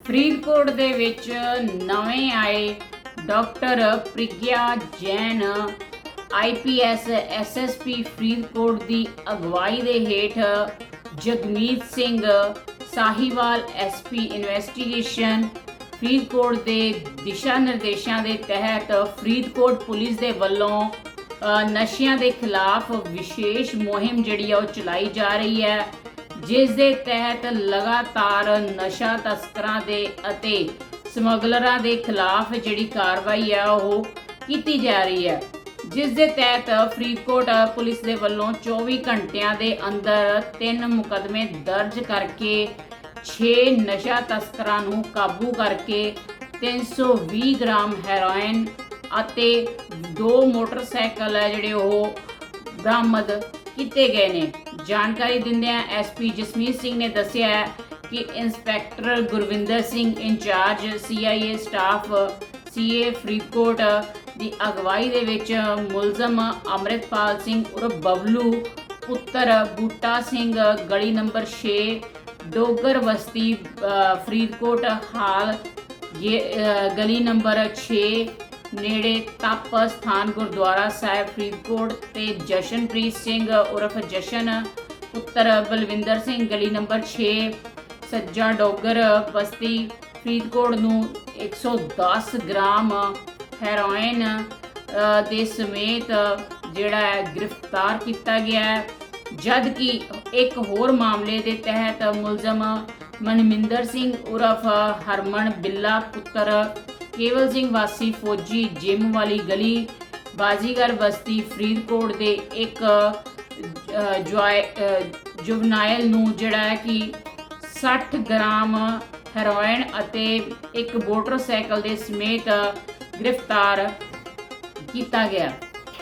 ਫਰੀਦਕੋਟ ਦੇ ਵਿੱਚ ਨਵੇਂ ਆਏ doctor Pragya Jain IPS SSP Faridkot ਦੀ ਅਗਵਾਈ ਦੇ ਹੇਠ ਜਗਮੀਤ ਸਿੰਘ ਸਾਹੀਵਾਲ ਐਸਪੀ ਇਨਵੈਸਟੀਗੇਸ਼ਨ ਫਰੀਦਕੋਟ ਦੇ ਦਿਸ਼ਾ ਨਿਰਦੇਸ਼ਾਂ ਦੇ ਤਹਿਤ ਫਰੀਦਕੋਟ ਪੁਲਿਸ ਦੇ ਵੱਲੋਂ ਨਸ਼ਿਆਂ ਦੇ ਖਿਲਾਫ ਵਿਸ਼ੇਸ਼ ਮੁਹਿੰਮ ਜਿਹੜੀ ਆ ਉਹ ਚਲਾਈ ਜਾ ਰਹੀ ਹੈ। ਜਿਸ ਦੇ ਤਹਿਤ ਲਗਾਤਾਰ ਨਸ਼ਾ ਤਸਕਰਾਂ ਦੇ ਅਤੇ ਸਮਗਲਰਾਂ ਦੇ ਖਿਲਾਫ ਜਿਹੜੀ ਕਾਰਵਾਈ ਆ, ਉਹ ਕੀਤੀ ਜਾ ਰਹੀ ਹੈ। ਜਿਸ ਦੇ ਤਹਿਤ ਫਰੀਦਕੋਟ ਪੁਲਿਸ ਦੇ ਵੱਲੋਂ 24 ਘੰਟਿਆਂ ਦੇ ਅੰਦਰ ਤਿੰਨ ਮੁਕਦਮੇ ਦਰਜ ਕਰਕੇ 6 ਨਸ਼ਾ ਤਸਕਰਾਂ ਨੂੰ ਕਾਬੂ ਕਰਕੇ 320 ਗ੍ਰਾਮ ਹੈਰੋਇਨ ਅਤੇ ਦੋ ਮੋਟਰਸਾਈਕਲ ਹੈ ਜਿਹੜੇ ਉਹ ਬਰਾਮਦ ਕੀਤੇ ਗਏ ਨੇ। ਜਾਣਕਾਰੀ ਦਿੰਦਿਆਂ ਐਸਪੀ ਜਸਮੀਤ ਸਿੰਘ ਨੇ ਦੱਸਿਆ ਕਿ inspector Gurvinder Singh incharge CIA staff CA Faridkot ਦੀ ਅਗਵਾਈ ਦੇ ਵਿੱਚ ਮੁਲਜ਼ਮ ਅਮਰਿਤਪਾਲ ਸਿੰਘ ਉਰਫ ਬਬਲੂ, ਪੁੱਤਰ ਬੂਟਾ ਸਿੰਘ ਗਲੀ ਨੰਬਰ 6 ਡੋਗਰ ਬਸਤੀ ਫਰੀਦਕੋਟ ਹਾਲ ਇਹ ਗਲੀ ਨੰਬਰ 6 ਨੇੜੇ ਤਪ ਸਥਾਨ ਗੁਰਦੁਆਰਾ ਸਾਹਿਬ ਫਰੀਦਕੋਟ ਤੇ ਜਸ਼ਨਪ੍ਰੀਤ ਸਿੰਘ ਉਰਫ ਜਸ਼ਨ, ਪੁੱਤਰ ਬਲਵਿੰਦਰ ਸਿੰਘ, ਗਲੀ ਨੰਬਰ 6 ਸੱਜਾ ਡੋਗਰ ਬਸਤੀ, ਫਰੀਦਕੋਟ ਨੂੰ 110 ਗ੍ਰਾਮ ਹੈਰੋਇਨ ਦੇ ਸਮੇਤ ਜਿਹੜਾ ਹੈ ਗ੍ਰਿਫਤਾਰ ਕੀਤਾ ਗਿਆ ਹੈ। ਜਦ ਕਿ ਇੱਕ ਹੋਰ ਮਾਮਲੇ ਦੇ ਤਹਿਤ ਮੁਲਜ਼ਮ ਮਨਮਿੰਦਰ ਸਿੰਘ ਉਰਫ ਹਰਮਨ ਬਿੱਲਾ, ਪੁੱਤਰ ਕੇਵਲ ਸਿੰਘ ਵਾਸੀ ਫੌਜੀ ਜਿਮ ਵਾਲੀ ਗਲੀ ਬਾਜ਼ੀਗਰ ਬਸਤੀ ਫਰੀਦਕੋਟ ਦੇ ਇੱਕ ਅ, ਜੁਆਇ ਅ, ਨੂੰ ਜਿਹੜਾ ਕਿ 60 ਗ੍ਰਾਮ ਹੈਰੋਇਨ ਅਤੇ ਇੱਕ ਮੋਟਰਸਾਈਕਲ ਦੇ ਸਮੇਤ ਗ੍ਰਿਫਤਾਰ ਕੀਤਾ ਗਿਆ।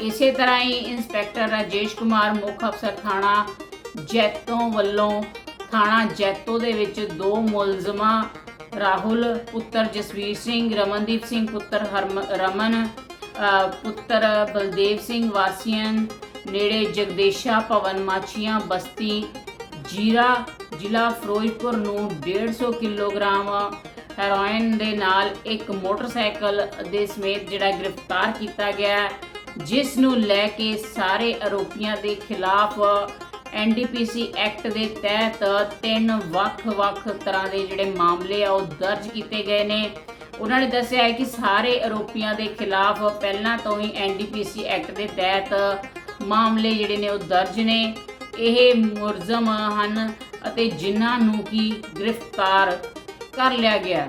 ਇਸੇ ਤਰ੍ਹਾਂ ਹੀ ਇੰਸਪੈਕਟਰ ਰਾਜੇਸ਼ ਕੁਮਾਰ ਮੁੱਖ ਅਫਸਰ ਥਾਣਾ ਜੈਤੋ ਵੱਲੋਂ ਥਾਣਾ ਜੈਤੋ ਦੇ ਵਿੱਚ ਦੋ ਮੁਲਜ਼ਮਾਂ ਰਾਹੁਲ, ਪੁੱਤਰ ਜਸਵੀਰ ਸਿੰਘ, ਰਮਨਦੀਪ ਸਿੰਘ, ਪੁੱਤਰ ਹਰਮ, ਰਮਨ ਪੁੱਤਰ ਬਲਦੇਵ ਸਿੰਘ ਵਾਸੀਆਂ, ਨੇੜੇ ਜਗਦੇਸ਼ਾ ਭਵਨ ਮਾਚੀਆਂ ਬਸਤੀ, ਜੀਰਾ ਜ਼ਿਲ੍ਹਾ ਫਿਰੋਜ਼ਪੁਰ ਨੂੰ 150 ਕਿਲੋਗ੍ਰਾਮ ਹੈਰੋਇਨ ਦੇ ਨਾਲ ਇੱਕ ਮੋਟਰਸਾਈਕਲ ਦੇ ਸਮੇਤ ਜਿਹੜਾ ਗ੍ਰਿਫਤਾਰ ਕੀਤਾ ਗਿਆ ਜਿਸ ਨੂੰ ਲੈ ਕੇ ਸਾਰੇ ਆਰੋਪੀਆਂ ਦੇ ਖਿਲਾਫ ਐਨਡੀਪੀਸੀ ਐਕਟ ਦੇ ਤਹਿਤ ਤਿੰਨ ਵੱਖ-ਵੱਖ ਤਰ੍ਹਾਂ ਦੇ ਜਿਹੜੇ ਮਾਮਲੇ ਆ ਉਹ ਦਰਜ ਕੀਤੇ ਗਏ ਨੇ। ਉਹਨਾਂ ਨੇ ਦੱਸਿਆ ਹੈ ਕਿ ਸਾਰੇ ਆਰੋਪੀਆਂ ਦੇ ਖਿਲਾਫ ਪਹਿਲਾਂ ਤੋਂ ਹੀ ਐਨਡੀਪੀਸੀ ਐਕਟ ਦੇ ਤਹਿਤ ਮਾਮਲੇ ਜਿਹੜੇ ਨੇ ਉਹ ਦਰਜ ਨੇ। ਇਹ ਮੁਲਜ਼ਮ ਹਨ ਅਤੇ ਜਿਨ੍ਹਾਂ ਨੂੰ ਕੀ ਗ੍ਰਿਫਤਾਰ ਕਰ ਲਿਆ ਗਿਆ।